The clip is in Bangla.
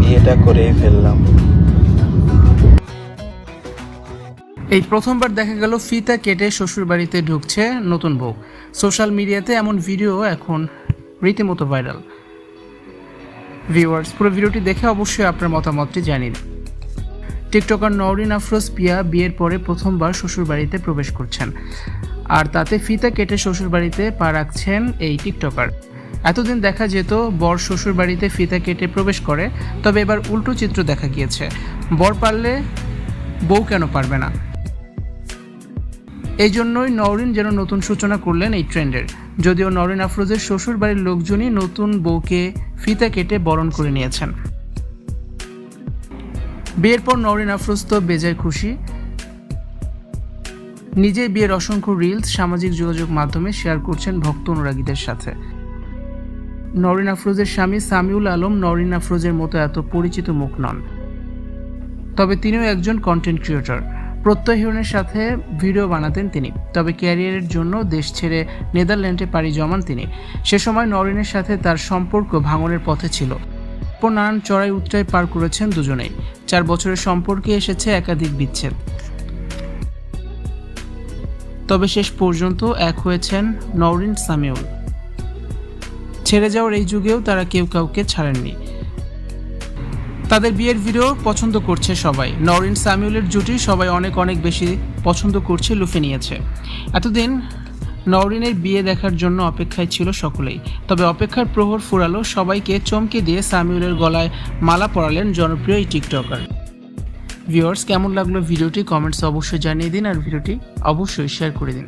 বিয়েটা ফেললাম। এই প্রথমবার দেখা গেল ফিতা কেটে শ্বশুর বাড়িতে ঢুকছে নতুন বউ। সোশ্যাল মিডিয়াতে এমন ভিডিও এখন রীতিমতো ভাইরাল। ভিউয়ার্স, পুরো ভিডিওটি দেখে অবশ্যই আপনার মতামতটি জানিয়ে। টিকটকার নওরিন আফরোজ পিয়া বিয়ের পরে প্রথমবার শ্বশুর বাড়িতে প্রবেশ করছেন। আর তাতে ফিতা কেটে শ্বশুর বাড়িতে পা রাখছেন এই টিকটকার। এতদিন দেখা যেত, বর শ্বশুর বাড়িতে ফিতা কেটে প্রবেশ করে, তবে এবার উল্টো চিত্র দেখা গিয়েছে। বর পারলে বউ কেন পারবে না? এই জন্যই নওরিন যেন নতুন সূচনা করলেন এই ট্রেন্ডের। যদিও নরিন আফরোজের শ্বশুর বাড়ির লোকজনই নতুন বউকে ফিতা কেটে বরণ করে নিয়েছেন। বিয়ের পর নওরিন আফরোজ তো বেজায় খুশি। নিজেই বিয়ের অসংখ্য রিলস সামাজিক যোগাযোগ মাধ্যমে শেয়ার করছেন ভক্ত অনুরাগীদের সাথে। নরিন আফরোজের স্বামী সামিউল আলম নরিন আফরোজের মতো এত পরিচিত মুখ নন। তবে তিনিও একজন কন্টেন্ট ক্রিয়েটর প্রত্যয়হিরণের সাথে ভিডিও বানাতেন তিনি, তবে ক্যারিয়ারের জন্য দেশ ছেড়ে নেদারল্যান্ডে পাড়ি জমান তিনি। সে সময় নরিনের সাথে তার সম্পর্ক ভাঙনের পথে ছিল। এরপর নানান চড়াই উত্তরায় পার করেছেন দুজনেই। চার বছরের সম্পর্কে এসেছে একাধিক বিচ্ছেদ। তবে শেষ পর্যন্ত এক হয়েছেন নওরিন সামিউল। ছেড়ে যাওয়ার এই যুগেও তারা কেউ কাউকে ছাড়েননি। তাদের বিয়ের ভিডিও পছন্দ করছে সবাই। নরিন সামিউলের জুটি সবাই অনেক অনেক বেশি পছন্দ করছে, লুফে নিয়েছে। এতদিন নরিনের বিয়ে দেখার জন্য অপেক্ষায় ছিল সকলেই। তবে অপেক্ষার প্রহর ফুরালো, সবাইকে চমকে দিয়ে সামিউলের গলায় মালা পরালেন জনপ্রিয় এই টিকটকার। ভিউয়ার্স, কেমন লাগল ভিডিওটি? কমেন্টস অবশ্যই জানিয়ে দিন আর ভিডিওটি অবশ্যই শেয়ার করে দিন।